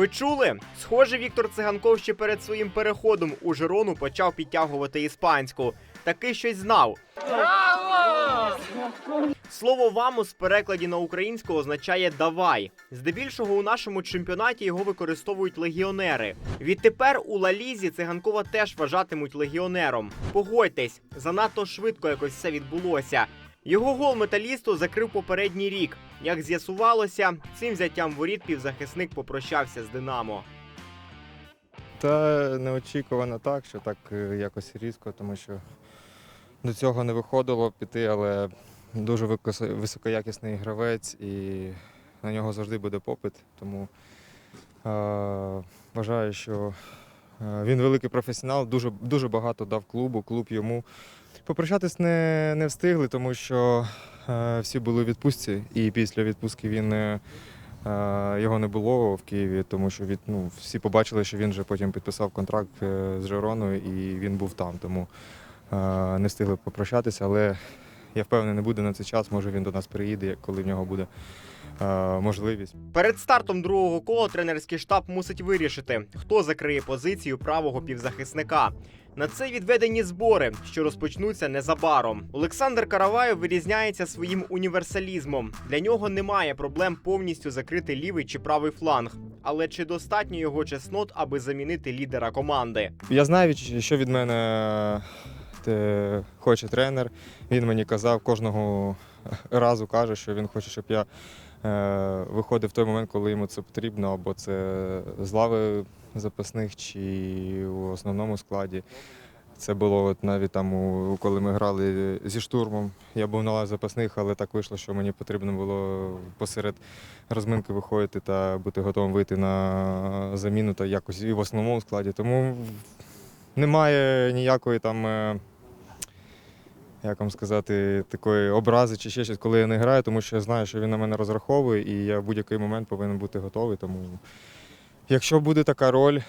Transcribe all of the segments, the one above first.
Ви чули? Схоже, Віктор Циганков ще перед своїм переходом у Жирону почав підтягувати іспанську. Таки щось знав. Слово вамус в перекладі на українську означає давай. Здебільшого у нашому чемпіонаті його використовують легіонери. Відтепер у Лалізі циганкова теж вважатимуть легіонером. Погодьтесь, занадто швидко якось все відбулося. Його гол металісту закрив попередній рік. Як з'ясувалося, цим взяттям воріт півзахисник попрощався з Динамо. Та неочікувано так, що так е, якось різко, тому що до цього не виходило піти, але дуже високоякісний гравець і на нього завжди буде попит. Тому е, вважаю, що він великий професіонал, дуже, дуже багато дав клубу, клуб йому. Попрощатись не, не встигли, тому що е, всі були у відпустці, і після відпустки він. е, Е, Його не було в Києві, тому що від, ну, всі побачили, що він вже потім підписав контракт е, з Жироною і він був там. Тому е, не встигли попрощатися, але я впевнений, не буде на цей час. Може він до нас приїде, коли в нього буде е, можливість. Перед стартом другого кола тренерський штаб мусить вирішити, хто закриє позицію правого півзахисника. На це відведені збори, що розпочнуться незабаром. Олександр Караваєв вирізняється своїм універсалізмом. Для нього немає проблем повністю закрити лівий чи правий фланг. Але чи достатньо його чеснот, аби замінити лідера команди? Я знаю, що від мене те, хоче тренер. Він мені казав кожного разу каже, що він хоче, щоб я е, виходив в той момент, коли йому це потрібно, або це з лави запасних, чи у основному складі. Це було от навіть там, коли ми грали зі штурмом. Я був на лаві запасних, але так вийшло, що мені потрібно було посеред розминки виходити та бути готовим вийти на заміну та якось і в основному складі. Тому немає ніякої там, е, як вам сказати, такої образи чи ще щось, коли я не граю, тому що я знаю, що він на мене розраховує, і я в будь-який момент повинен бути готовий. Тому якщо буде така роль,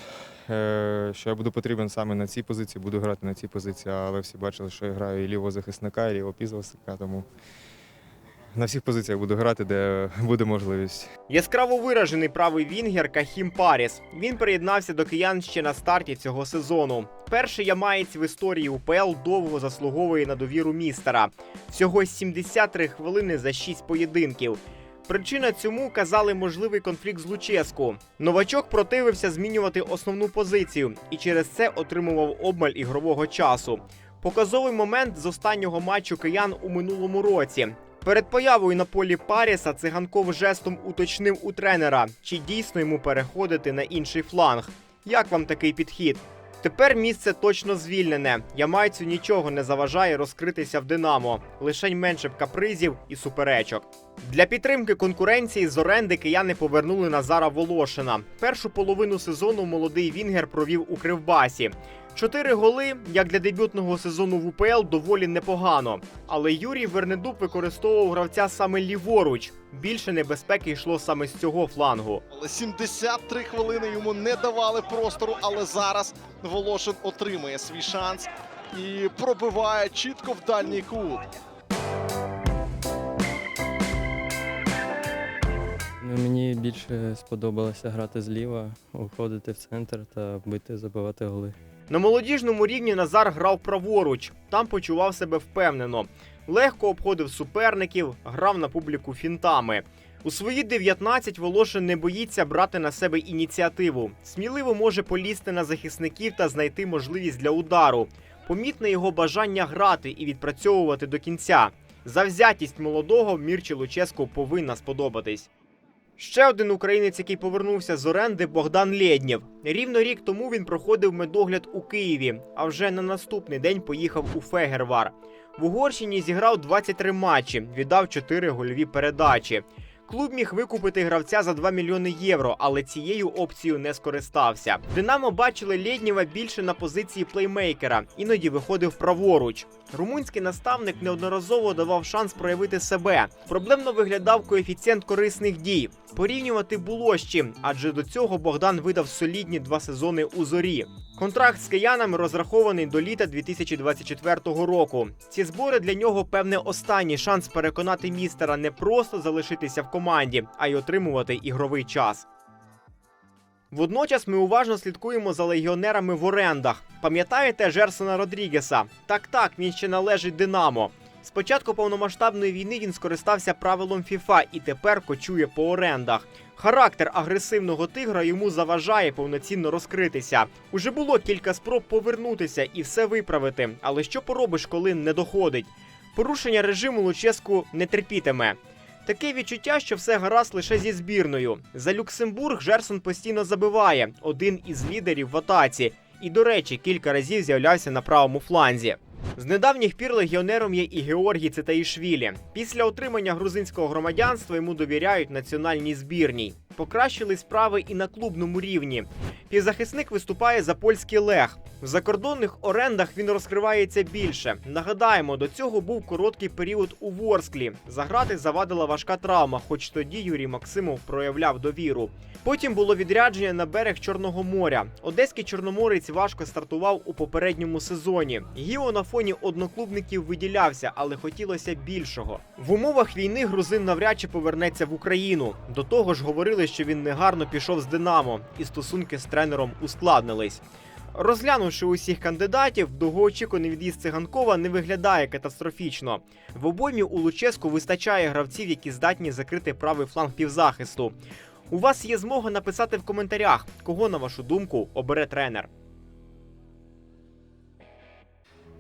е, що я буду потрібен саме на цій позиції, буду грати на цій позиції, але всі бачили, що я граю і лівого захисника, і лівого півзахисника, тому на всіх позиціях буду грати, де буде можливість. Яскраво виражений правий вінгер Кахім Паріс. Він приєднався до киян ще на старті цього сезону. Перший ямаєць в історії УПЛ довго заслуговує на довіру містера. Всього 73 хвилини за 6 поєдинків. Причина цьому казали можливий конфлікт з Луческу. Новачок противився змінювати основну позицію і через це отримував обмаль ігрового часу. Показовий момент з останнього матчу киян у минулому році. Перед появою на полі Паріса циганков жестом уточнив у тренера, чи дійсно йому переходити на інший фланг. Як вам такий підхід? Тепер місце точно звільнене. Ямайцю нічого не заважає розкритися в Динамо, лишень менше б капризів і суперечок. Для підтримки конкуренції з оренди кияни повернули Назара Волошина. Першу половину сезону молодий Вінгер провів у Кривбасі. Чотири голи, як для дебютного сезону в УПЛ, доволі непогано. Але Юрій Вернедуб використовував гравця саме ліворуч. Більше небезпеки йшло саме з цього флангу. Але 73 хвилини йому не давали простору, але зараз Волошин отримує свій шанс і пробиває чітко в дальній кут. Ну, мені більше сподобалося грати зліва, уходити в центр та бити, забивати голи. На молодіжному рівні Назар грав праворуч. Там почував себе впевнено. Легко обходив суперників, грав на публіку фінтами. У свої 19 Волошин не боїться брати на себе ініціативу. Сміливо може полізти на захисників та знайти можливість для удару. Помітне його бажання грати і відпрацьовувати до кінця. Завзятість молодого Мірчі Луческу повинна сподобатись. Ще один українець, який повернувся з оренди, Богдан Лєднєв. Рівно рік тому він проходив медогляд у Києві, а вже на наступний день поїхав у Фегервар. В Угорщині зіграв 23 матчі, віддав 4 гольові передачі. Клуб міг викупити гравця за 2 мільйони євро, але цією опцією не скористався. Динамо бачили Лєднєва більше на позиції плеймейкера, іноді виходив праворуч. Румунський наставник неодноразово давав шанс проявити себе. Проблемно виглядав коефіцієнт корисних дій. Порівнювати було з чим, адже до цього Богдан видав солідні два сезони у зорі. Контракт з киянами розрахований до літа 2024 року. Ці збори для нього певне останній шанс переконати містера не просто залишитися в команді, а й отримувати ігровий час. Водночас ми уважно слідкуємо за легіонерами в орендах. Пам'ятаєте Жерсона Родрігеса? Так, так, він ще належить Динамо. З початку повномасштабної війни він скористався правилом FIFA і тепер кочує по орендах. Характер агресивного тигра йому заважає повноцінно розкритися. Уже було кілька спроб повернутися і все виправити. Але що поробиш, коли не доходить? Порушення режиму Луческу не терпітиме. Таке відчуття, що все гаразд лише зі збірною. За Люксембург Жерсон постійно забиває один із лідерів в атаці. І, до речі, кілька разів з'являвся на правому фланзі. З недавніх пір легіонером є і Георгій Цитаїшвілі. Після отримання грузинського громадянства йому довіряють національній збірній. Покращили справи і на клубному рівні. Півзахисник виступає за польський лег. В закордонних орендах він розкривається більше. Нагадаємо, до цього був короткий період у Ворсклі. Заграти завадила важка травма, хоч тоді Юрій Максимов проявляв довіру. Потім було відрядження на берег Чорного моря. Одеський чорноморець важко стартував у попередньому сезоні. Гіо на фоні одноклубників виділявся, але хотілося більшого. В умовах війни грузин навряд чи повернеться в Україну. До того ж, говорили, що він негарно пішов з Динамо, і стосунки з тренером ускладнились. Розглянувши усіх кандидатів, довгоочікуваний від'їзд циганкова не виглядає катастрофічно. В обоймі у Луческу вистачає гравців, які здатні закрити правий фланг півзахисту. У вас є змога написати в коментарях, кого, на вашу думку, обере тренер.